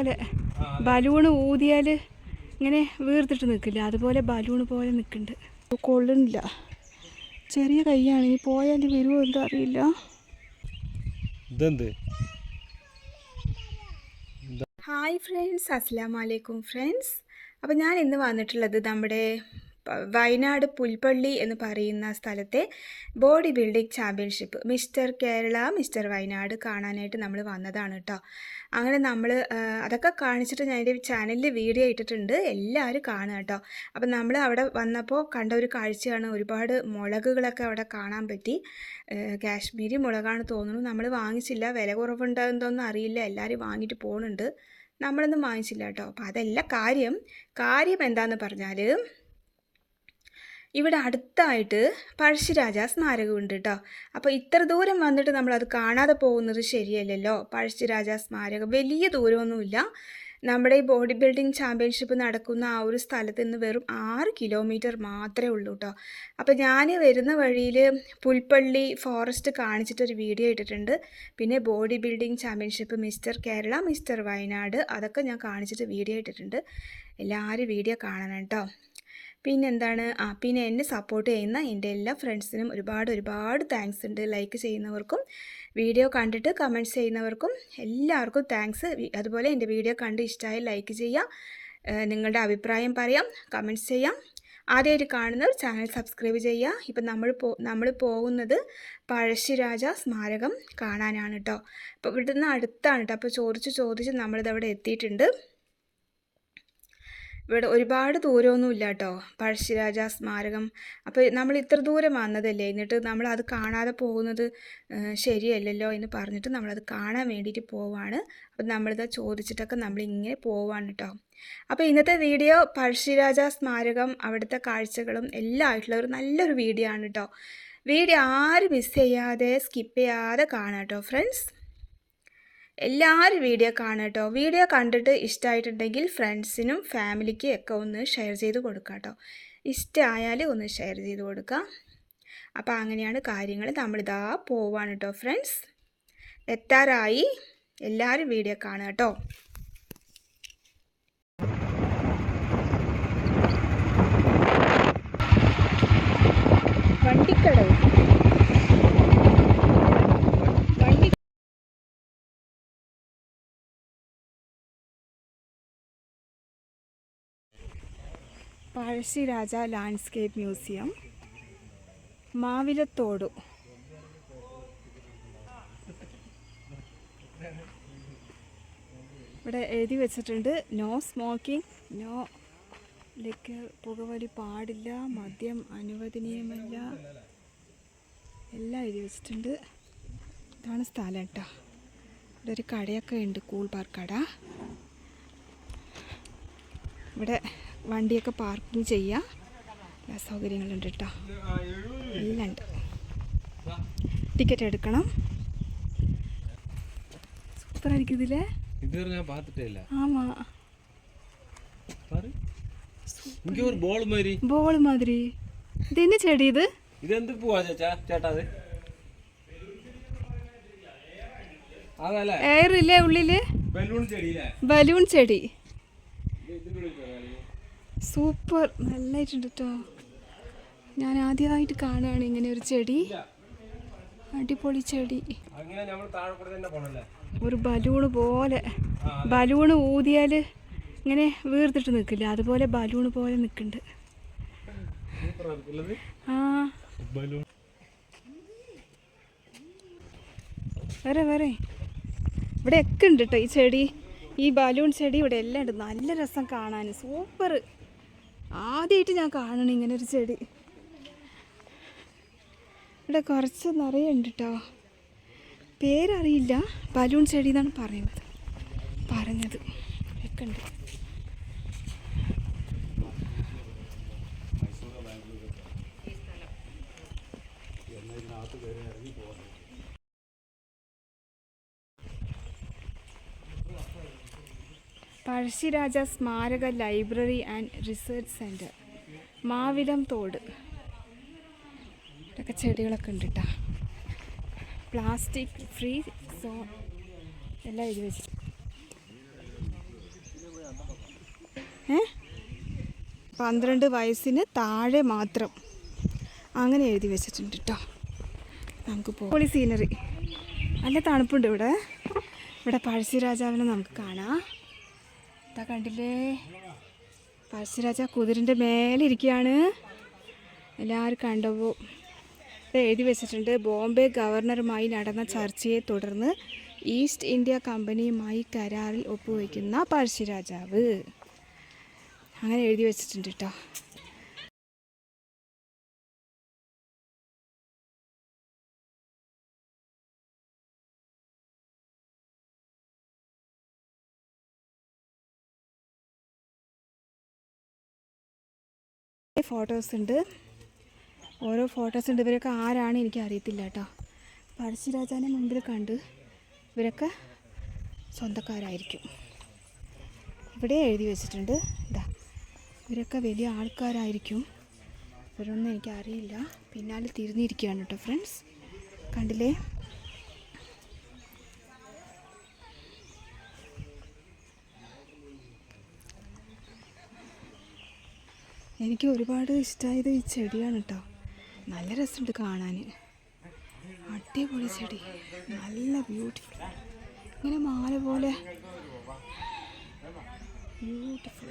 പോലെ ബലൂണ് ഊതിയാൽ ഇങ്ങനെ വീർത്തിട്ട് നിൽക്കില്ല. അതുപോലെ ബലൂൺ പോലെ നിൽക്കുന്നുണ്ട്. കൊള്ളുന്നില്ല ചെറിയ കൈയാണ്. ഇനി പോയാൽ വരുമോ എന്താ അറിയില്ല. ഇതെന്ത്? ഹായ് ഫ്രണ്ട്സ് അസ്സാം വലൈക്കും ഫ്രണ്ട്സ് അപ്പോൾ ഞാൻ ഇന്ന് വന്നിട്ടുള്ളത് നമ്മുടെ വയനാട് പുൽപ്പള്ളി എന്ന് പറയുന്ന സ്ഥലത്തെ body building championship. Mister Kerala mister Wayanad കാണാനായിട്ട് നമ്മൾ വന്നതാണ് കേട്ടോ അങ്ങനെ നമ്മൾ അതൊക്കെ കാണിച്ചിട്ട് ഞാൻ എന്റെ ചാനലിൽ വീഡിയോ ഇട്ടിട്ടുണ്ട്. എല്ലാവരും കാണുക കേട്ടോ അപ്പം നമ്മൾ അവിടെ വന്നപ്പോൾ കണ്ട ഒരു കാഴ്ചയാണ്. ഒരുപാട് മുളകുകളൊക്കെ അവിടെ കാണാൻ പറ്റി. കാശ്മീരി മുളകാണ് തോന്നുന്നു. നമ്മൾ വാങ്ങിച്ചില്ല. വില കുറവുണ്ടോയെന്നൊന്നും അറിയില്ല. എല്ലാവരും വാങ്ങിയിട്ട് പോകുന്നുണ്ട് നമ്മളൊന്നും വാങ്ങിച്ചില്ല കേട്ടോ അപ്പോൾ അതെല്ലാം കാര്യം. കാര്യം എന്താണെന്ന് പറഞ്ഞാൽ ഇവിടെ അടുത്തായിട്ട് പഴശ്ശിരാജ സ്മാരകമുണ്ട് കേട്ടോ അപ്പോൾ ഇത്ര ദൂരം വന്നിട്ട് നമ്മളത് കാണാതെ പോകുന്നത് ശരിയല്ലല്ലോ? പഴശ്ശിരാജ സ്മാരകം. വലിയ ദൂരമൊന്നുമില്ല. നമ്മുടെ ഈ ബോഡി ബിൽഡിംഗ് ചാമ്പ്യൻഷിപ്പ് നടക്കുന്ന ആ ഒരു സ്ഥലത്ത് നിന്ന് വെറും ആറ് കിലോമീറ്റർ മാത്രമേ ഉള്ളൂ കേട്ടോ അപ്പോൾ ഞാൻ വരുന്ന വഴിയിൽ പുൽപ്പള്ളി ഫോറസ്റ്റ് കാണിച്ചിട്ടൊരു വീഡിയോ ഇട്ടിട്ടുണ്ട്. പിന്നെ body building championship mister Kerala mister Wayanad അതൊക്കെ ഞാൻ കാണിച്ചിട്ട് വീഡിയോ ഇട്ടിട്ടുണ്ട്. എല്ലാവരും വീഡിയോ കാണണം കേട്ടോ പിന്നെ എന്താണ് ആ പിന്നെ എന്നെ സപ്പോർട്ട് ചെയ്യുന്ന എന്റെ എല്ലാ ഫ്രണ്ട്സിനും ഒരുപാട് ഒരുപാട് താങ്ക്സ് ഉണ്ട്. ലൈക്ക് ചെയ്യുന്നവർക്കും വീഡിയോ കണ്ടിട്ട് കമന്റ്സ് ചെയ്യുന്നവർക്കും എല്ലാവർക്കും താങ്ക്സ് അതുപോലെ എന്റെ വീഡിയോ കണ്ട് ഇഷ്ടമായി ലൈക്ക് ചെയ്യാം. നിങ്ങളുടെ അഭിപ്രായം പറയാം കമന്റ്സ് ചെയ്യാം. ആദ്യമായിട്ട് കാണുന്നവർ ചാനൽ സബ്സ്ക്രൈബ് ചെയ്യുക ഇപ്പം നമ്മൾ പോ നമ്മൾ പോകുന്നത് പഴശ്ശിരാജ സ്മാരകം കാണാനാണ് കേട്ടോ അപ്പോൾ ഇവിടുന്ന് അടുത്താണ് കേട്ടോ അപ്പോൾ ചോദിച്ച് ചോദിച്ച് നമ്മളിതവിടെ എത്തിയിട്ടുണ്ട്. ഇവിടെ ഒരുപാട് ദൂരമൊന്നും ഇല്ല കേട്ടോ പഴശ്ശിരാജ സ്മാരകം. അപ്പോൾ നമ്മൾ ഇത്ര ദൂരം വന്നതല്ലേ? എന്നിട്ട് നമ്മൾ അത് കാണാതെ പോകുന്നത് ശരിയല്ലല്ലോ എന്ന് പറഞ്ഞിട്ട് നമ്മളത് കാണാൻ വേണ്ടിയിട്ട് പോവാണ്. അപ്പം നമ്മളിത് ചോദിച്ചിട്ടൊക്കെ നമ്മളിങ്ങനെ പോവാണ് കേട്ടോ അപ്പോൾ ഇന്നത്തെ വീഡിയോ പഴശ്ശിരാജ സ്മാരകം അവിടുത്തെ കാഴ്ചകളും എല്ലാം ആയിട്ടുള്ള ഒരു നല്ലൊരു വീഡിയോ ആണ് കേട്ടോ വീഡിയോ ആരും മിസ് ചെയ്യാതെ സ്കിപ്പ് ചെയ്യാതെ കാണാം കേട്ടോ ഫ്രണ്ട്സ് എല്ലാവരും വീഡിയോ കാണുക കേട്ടോ വീഡിയോ കണ്ടിട്ട് ഇഷ്ടമായിട്ടുണ്ടെങ്കിൽ ഫ്രണ്ട്സിനും ഫാമിലിക്കും ഒക്കെ ഒന്ന് ഷെയർ ചെയ്ത് കൊടുക്കുക കേട്ടോ ഇഷ്ടമായാൽ ഒന്ന് ഷെയർ ചെയ്ത് കൊടുക്കുക അപ്പോൾ അങ്ങനെയാണ് കാര്യങ്ങൾ. നമ്മളിതാ പോവാണ് കേട്ടോ ഫ്രണ്ട്സ് എത്താറായി. എല്ലാവരും വീഡിയോ കാണുക കേട്ടോ വണ്ടിക്കടവ്. Pazhassiraja landscape museum. മാവിലത്തോടു. ഇവിടെ എഴുതി വെച്ചിട്ടുണ്ട് നോ സ്മോക്കിംഗ് നോ ലിക്കർ പുകവലി പാടില്ല മദ്യം അനുവദനീയമല്ല. എല്ലാം എഴുതി വെച്ചിട്ടുണ്ട്. ഇതാണ് സ്ഥലം കേട്ടോ. ഇവിടെ ഒരു കടയൊക്കെ ഉണ്ട് കൂൾ ബാർ കട ഇവിടെ വണ്ടിയൊക്കെ പാർക്കിംഗ് ചെയ്യാം എല്ലാ സൗകര്യങ്ങളുണ്ട് കേട്ടോ എല്ലാം ഉണ്ട് ടിക്കറ്റ് എടുക്കണം സൂപ്പറായിരിക്കും ഇതിലെ இதுவரை நான் பார்த்துட்டே இல்லை ஆமா பாரு இங்கே ஒரு போல் மாதிரி ബോൾ മാതിരി ഇത് എന്നെ ചെടി ഇത് இது எந்த பூவா சேச்சா ചേട്ടാ അത് അതല്ല എയർ ഇല്ലേ ഉള്ളില് ബലൂൺ ചെടിയില്ലേ ബലൂൺ ചെടി സൂപ്പർ. നല്ലതായിട്ടുണ്ട് കേട്ടോ ഞാൻ ആദ്യമായിട്ട് കാണുകയാണ് ഇങ്ങനെ ഒരു ചെടി. അടിപൊളി ചെടി. ഒരു ബലൂണ് പോലെ. ബലൂണ് ഊതിയാൽ ഇങ്ങനെ വീർത്തിട്ട് നിൽക്കില്ല? അതുപോലെ ബലൂണ് പോലെ നിൽക്കുന്നുണ്ട്. ആ. വരെ വരെ. ഇവിടെ ഒക്കെ ഉണ്ട് കേട്ടോ ഈ ചെടി. ഈ ബലൂൺ ചെടി ഇവിടെ എല്ലാം ഉണ്ട്. നല്ല രസം കാണാൻ. സൂപ്പർ. ആദ്യമായിട്ട് ഞാൻ കാണണം ഇങ്ങനെ ഒരു ചെടി. ഇവിടെ കുറച്ച് നിറയുണ്ട് കേട്ടോ പേരറിയില്ല. ബലൂൺ ചെടി എന്നാണ് പറയുന്നത്. പറഞ്ഞത്. ഒക്കെ പഴശ്ശിരാജ സ്മാരക library and research centre Mavilamthodu. ഇതൊക്കെ ചെടികളൊക്കെ ഉണ്ട് കേട്ടോ പ്ലാസ്റ്റിക് ഫ്രീ സോൺ എല്ലാം എഴുതി വെച്ചു. ഏ? പന്ത്രണ്ട് വയസ്സിന് താഴെ മാത്രം. അങ്ങനെ എഴുതി വെച്ചിട്ടുണ്ട് കേട്ടോ നമുക്ക് പോളി സീനറി. നല്ല തണുപ്പുണ്ട് ഇവിടെ. ഇവിടെ പഴശ്ശിരാജാവിനെ നമുക്ക് കാണാം. ഇതാ കണ്ടില്ലേ? പഴശ്ശിരാജ കുതിരന്റെ മേലെ ഇരിക്കുകയാണ്. എല്ലാവരും കണ്ടുപോകും എഴുതി വെച്ചിട്ടുണ്ട്. ബോംബെ ഗവർണറുമായി നടന്ന ചർച്ചയെ തുടർന്ന് ഈസ്റ്റ് ഇന്ത്യ കമ്പനിയുമായി കരാറിൽ ഒപ്പുവയ്ക്കുന്ന പഴശ്ശിരാജാവ് അങ്ങനെ എഴുതി വെച്ചിട്ടുണ്ട് കേട്ടോ ഫോട്ടോസ് ഉണ്ട്. ഓരോ ഫോട്ടോസ് ഉണ്ട്. ഇവരൊക്കെ ആരാണ് എനിക്ക് അറിയത്തില്ല കേട്ടോ. പഴശ്ശിരാജാനെ മുമ്പിൽ കണ്ട് ഇവരൊക്കെ സ്വന്തക്കാരായിരിക്കും. ഇവിടെ എഴുതി വെച്ചിട്ടുണ്ട്. ഇതാ ഇവരൊക്കെ വലിയ ആൾക്കാരായിരിക്കും. ഇവരൊന്നും എനിക്കറിയില്ല പിന്നാലെ തിരിഞ്ഞിരിക്കുകയാണ് കേട്ടോ ഫ്രണ്ട്സ് കണ്ടില്ലേ? എനിക്ക് ഒരുപാട് ഇഷ്ടമായത് ഈ ചെടിയാണ് കേട്ടോ നല്ല രസമുണ്ട് കാണാൻ അടിപൊളി ചെടി. നല്ല ബ്യൂട്ടിഫുൾ ഇങ്ങനെ മാല പോലെ. ബ്യൂട്ടിഫുൾ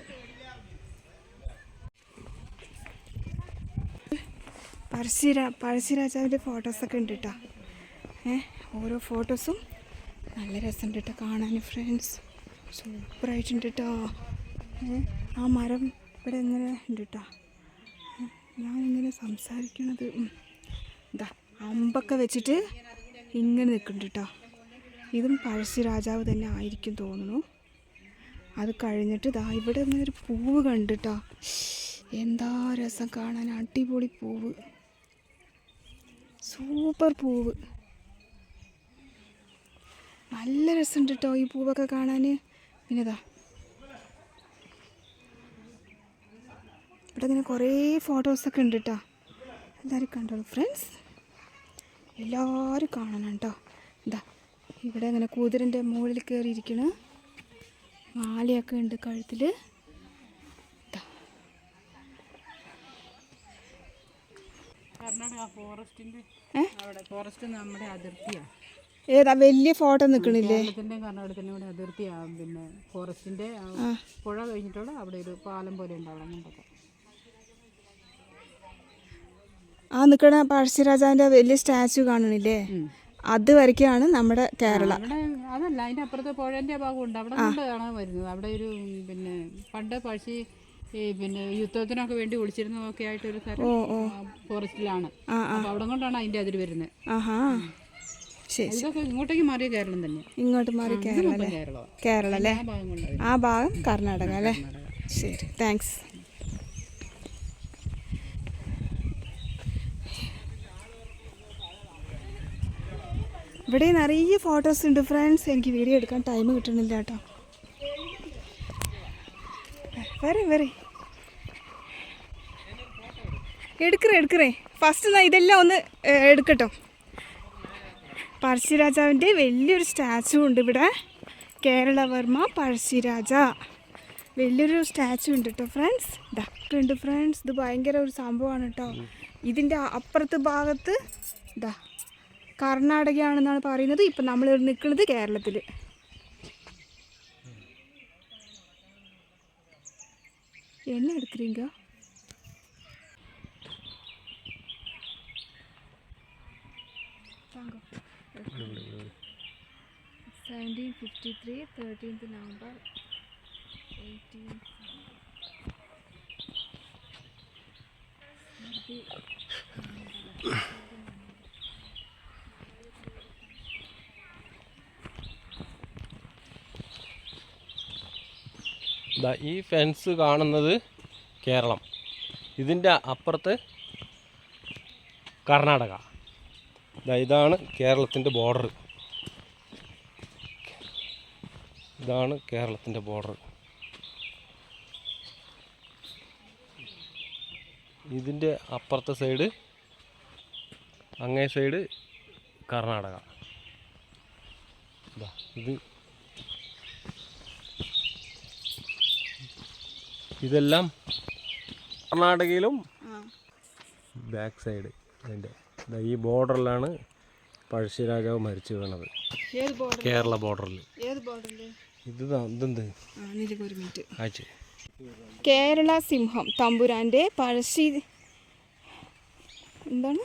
പഴശ്ശിരാ പഴശ്ശിരാജാവിന്റെ ഫോട്ടോസൊക്കെ ഉണ്ട് കേട്ടോ ഏ ഓരോ ഫോട്ടോസും നല്ല രസമുണ്ട് കേട്ടോ കാണാൻ ഫ്രണ്ട്സ് സൂപ്പറായിട്ടുണ്ട് കേട്ടോ ആ മരം ഇവിടെ ഇങ്ങനെ ഉണ്ട് കേട്ടോ ഞാനിങ്ങനെ സംസാരിക്കണത് എന്താ അമ്പൊക്കെ വെച്ചിട്ട് ഇങ്ങനെ നിൽക്കുന്നുണ്ട് കേട്ടോ ഇതും പഴശ്ശി രാജാവ് തന്നെ ആയിരിക്കും തോന്നുന്നു. അത് കഴിഞ്ഞിട്ട് ഇതാ ഇവിടെ ഇങ്ങനെ ഒരു പൂവ് കണ്ടിട്ടോ. എന്താ രസം കാണാൻ അടിപൊളി പൂവ്. സൂപ്പർ പൂവ്. നല്ല രസമുണ്ട് കേട്ടോ ഈ പൂവൊക്കെ കാണാൻ പിന്നെ ഇതാ ഇവിടെ ഇങ്ങനെ കുറേ ഫോട്ടോസൊക്കെ ഉണ്ട് കേട്ടോ എല്ലാവരും കണ്ടോളൂ ഫ്രണ്ട്സ്. എല്ലാവരും കാണണം കേട്ടോ ഇതാ ഇവിടെ ഇങ്ങനെ കൂതിരന്റെ മുകളിൽ കയറിയിരിക്കണ്. മാലയൊക്കെ ഉണ്ട് കഴുത്തിൽ അവിടെ. ഏതാ വലിയ ഫോട്ടോ നിൽക്കണില്ലേ കർണാടകത്തിന്റെ അതിർത്തിയാണ് പിന്നെ ഫോറസ്റ്റിന്റെ പുഴ കഴിഞ്ഞിട്ടുള്ള അവിടെ ഒരു പാലം പോലെ ഉണ്ടാവണം അങ്ങോട്ടൊക്കെ ആ നിൽക്കണ പഴശ്ശിരാജാവിന്റെ വലിയ സ്റ്റാച്ചു കാണണില്ലേ അത് വരയ്ക്കാണ് നമ്മുടെ കേരള. അതല്ല അതിന്റെ അപ്പുറത്തെ പുഴന്റെ ഭാഗമുണ്ട്. അവിടെ കാണാൻ വരുന്നത്. അവിടെ ഒരു പിന്നെ പണ്ട് പഴശ്ശി ഈ പിന്നെ യുദ്ധത്തിനൊക്കെ വേണ്ടി ഒളിച്ചിരുന്നതൊക്കെ ആയിട്ട് ഒരു സ്ഥലം ഫോറസ്റ്റിലാണ്. അപ്പൊ അവിടെ കൊണ്ടാണ് അതിന്റെ അതിര് വരുന്നത്. ആഹാ. ശരി ഇതൊക്കെ ഇങ്ങോട്ടേക്ക് മാറിയ കേരളം തന്നെ. ഇങ്ങോട്ട് മാറി കേരള കേരളം. അല്ലേ? ആ ഭാഗം കർണാടക അല്ലേ? ശരി താങ്ക്സ് ഇവിടെ നിറയെ ഫോട്ടോസ് ഉണ്ട്. ഫ്രണ്ട്സ് എനിക്ക് വീഡിയോ എടുക്കാൻ ടൈം കിട്ടണില്ല കേട്ടോ. വരെ വരെ. എടുക്കറേ എടുക്കറേ. ഫസ്റ്റ് നാ ഇതെല്ലാം ഒന്ന് എടുക്കട്ടോ. പഴശ്ശിരാജാവിന്റെ വലിയൊരു സ്റ്റാച്ചു ഉണ്ട് ഇവിടെ. കേരളവർമ്മ പഴശ്ശിരാജ. വലിയൊരു സ്റ്റാച്ചു ഉണ്ട് കേട്ടോ ഫ്രണ്ട്സ് ഇതൊക്കെ ഉണ്ട് ഫ്രണ്ട്സ് ഇത് ഭയങ്കര ഒരു സംഭവമാണ് കേട്ടോ. ഇതിന്റെ അപ്പുറത്ത് ഭാഗത്ത് ഇതാ കർണാടകയാണെന്നാണ് പറയുന്നത്. ഇപ്പം നമ്മൾ നിൽക്കുന്നത് കേരളത്തിൽ എണ്ണ എടുക്കുക seventeen fifty three thirteenth November eighteen Thank you. ഈ ഫെൻസ് കാണുന്നത് കേരളം. ഇതിന്റെ അപ്പുറത്ത് കർണാടക. ഇതാണ് കേരളത്തിന്റെ ബോർഡർ ഇതാണ് കേരളത്തിന്റെ ബോർഡർ ഇതിന്റെ അപ്പുറത്തെ സൈഡ് അങ്ങേ സൈഡ് കർണാടക. ഇത് ഇതെല്ലാം കർണാടകയിലും ബാക്ക് സൈഡ് അതിന്റെ ഈ ബോർഡറിലാണ് പഴശ്ശിരാജാവ് മരിച്ചു വീണത്. കേരള ബോർഡറിൽ ഇത് ഇതെന്ത്? ആഴ്ച കേരള സിംഹം തമ്പുരാന്റെ പഴശ്ശി എന്താണ്?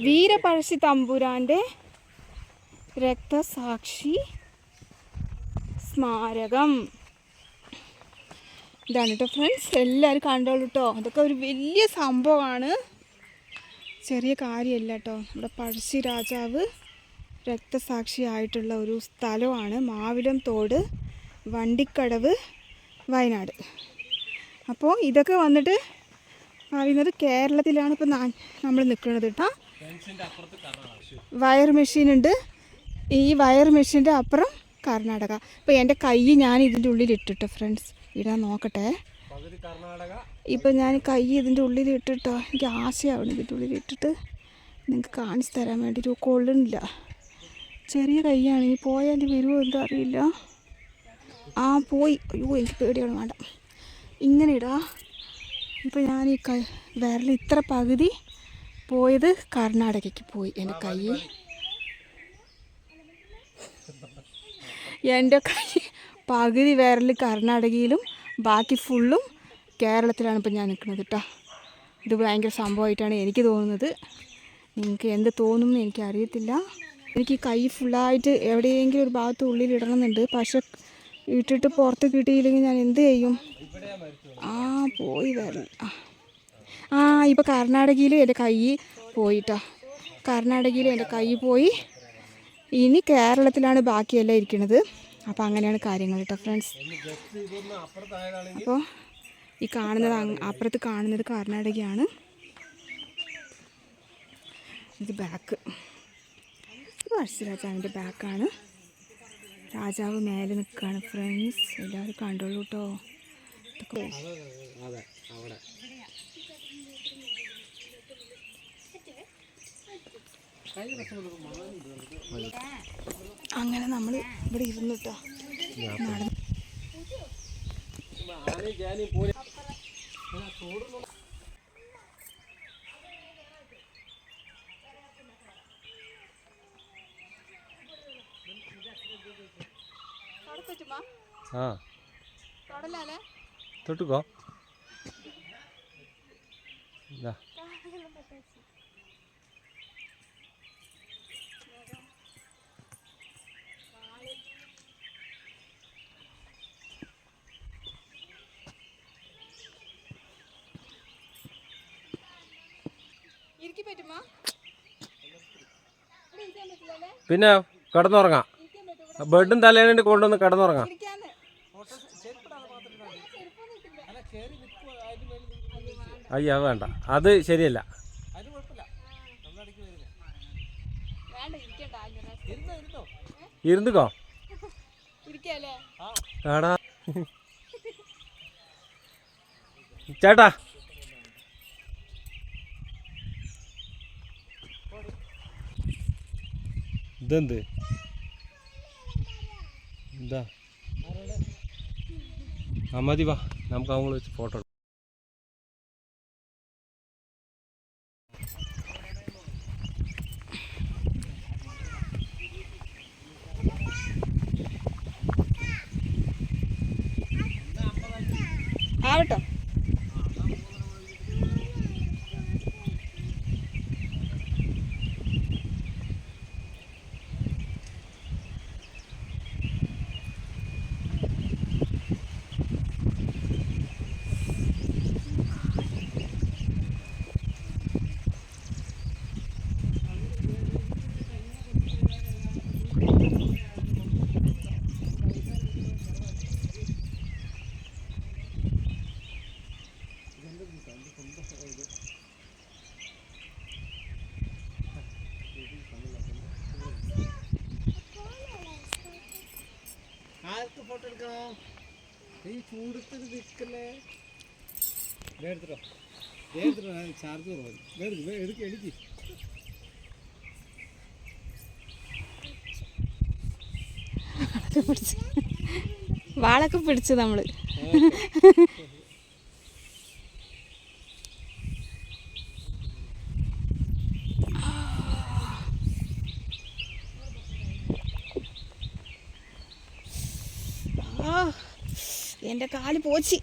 വീരപഴശ്ശി തമ്പുരാന്റെ രക്തസാക്ഷി സ്മാരകം. ഇതാണ് കേട്ടോ ഫ്രണ്ട്സ് എല്ലാവരും കണ്ടോളൂ കേട്ടോ അതൊക്കെ ഒരു വലിയ സംഭവമാണ്. ചെറിയ കാര്യമല്ല കേട്ടോ നമ്മുടെ പഴശ്ശി രാജാവ് രക്തസാക്ഷിയായിട്ടുള്ള ഒരു സ്ഥലമാണ് മാവിലം തോട് വണ്ടിക്കടവ് വയനാട്. അപ്പോൾ ഇതൊക്കെ വന്നിട്ട് പറയുന്നത് കേരളത്തിലാണ് ഇപ്പോൾ നമ്മൾ നിൽക്കുന്നത് കേട്ടോ വയർ മെഷീനുണ്ട് ഈ വയർ മെഷീന്റെ അപ്പുറം കർണാടക. അപ്പോൾ എന്റെ കൈ ഞാൻ ഇതിന്റെ ഉള്ളിൽ ഇട്ടിട്ടോ ഫ്രണ്ട്സ് ഇടാൻ നോക്കട്ടെ. ഇപ്പം ഞാൻ കൈ ഇതിന്റെ ഉള്ളിൽ ഇട്ടിട്ടോ? എനിക്ക് ആശയാവണം ഇതിന്റെ ഉള്ളിൽ ഇട്ടിട്ട്. നിങ്ങൾക്ക് കാണിച്ചു തരാൻ വേണ്ടി ഒരു കൊള്ളുന്നില്ല. ചെറിയ കൈയാണ്. ഇനി പോയാൽ വരുമോ എന്തോ അറിയില്ല. ആ പോയി. അയ്യോ എനിക്ക് പേടിയാണ്. വേണ്ട. ഇങ്ങനെ ഇടാ. ഇപ്പം ഞാൻ ഈ കൈ വിരൽ ഇത്ര പകുതി പോയത് കർണാടകയ്ക്ക് പോയി. എന്റെ കൈ. എന്റെ കൈ. പകുതി വിരൽ കർണാടകയിലും ബാക്കി ഫുള്ളും കേരളത്തിലാണ് ഇപ്പം ഞാൻ നിൽക്കുന്നത് കേട്ടോ. ഇത് ഭയങ്കര സംഭവമായിട്ടാണ് എനിക്ക് തോന്നുന്നത്. നിങ്ങൾക്ക് എന്ത് തോന്നും എന്ന് എനിക്ക് കൈ ഫുള്ളായിട്ട് എവിടെയെങ്കിലും ഒരു ഭാഗത്ത് ഉള്ളിൽ ഇടണമെന്നുണ്ട്. പക്ഷെ ഇട്ടിട്ട് പുറത്ത് കിട്ടിയില്ലെങ്കിൽ ഞാൻ എന്ത് ചെയ്യും? ആ പോയി വരൽ. ആ. ഇപ്പോൾ കർണാടകയിൽ എന്റെ കൈ പോയിട്ടാ കർണാടകയിൽ എന്റെ കൈ പോയി. ഇനി കേരളത്തിലാണ് ബാക്കിയെല്ലാം ഇരിക്കുന്നത്. അപ്പോൾ അങ്ങനെയാണ് കാര്യങ്ങൾ കേട്ടോ ഫ്രണ്ട്സ് അപ്പോൾ ഈ കാണുന്നത് അപ്പുറത്ത് കാണുന്നത് കർണാടകയാണ്. ഇത് ബാക്ക് പഴശ്ശിരാജാവിന്റെ ബാക്കാണ് രാജാവ് മേലെ നിൽക്കുകയാണ് ഫ്രണ്ട്സ് എല്ലാവരും കണ്ടോളൂ കേട്ടോ അതെ അവിടെ. അങ്ങനെ നമ്മൾ ഇവിടെ ഇരുന്നു കേട്ടോ നടന്ന്. ആ. തൊട്ടുക്കോ? പിന്നെ കിടന്നുറങ്ങാം. ബെഡും തലേണിട്ട് കൊണ്ടുവന്ന് കിടന്നുറങ്ങാം. അയ്യ അത് വേണ്ട. അത് ശരിയല്ല. ഇരുന്നുക്കോ? ആടാ. ചേട്ടാ ഇതെന്ത്? എന്താ? ആ മതി വാ. നമുക്ക് അവങ്ങൾ വെച്ച് ഫോട്ടോ ഫോട്ടോ എടുക്കണോ ഈ ചൂടത്തിന് നിൽക്കല്ലേ എടുത്തിട്ടോ. എടുത്തിട്ടോ ചാർജ് കുറവാണ്. എടുക്ക എടുക്ക് പിടിച്ച്. വാളൊക്കെ പിടിച്ചു നമ്മൾ. എന്റെ കാൽ പോച്ചി.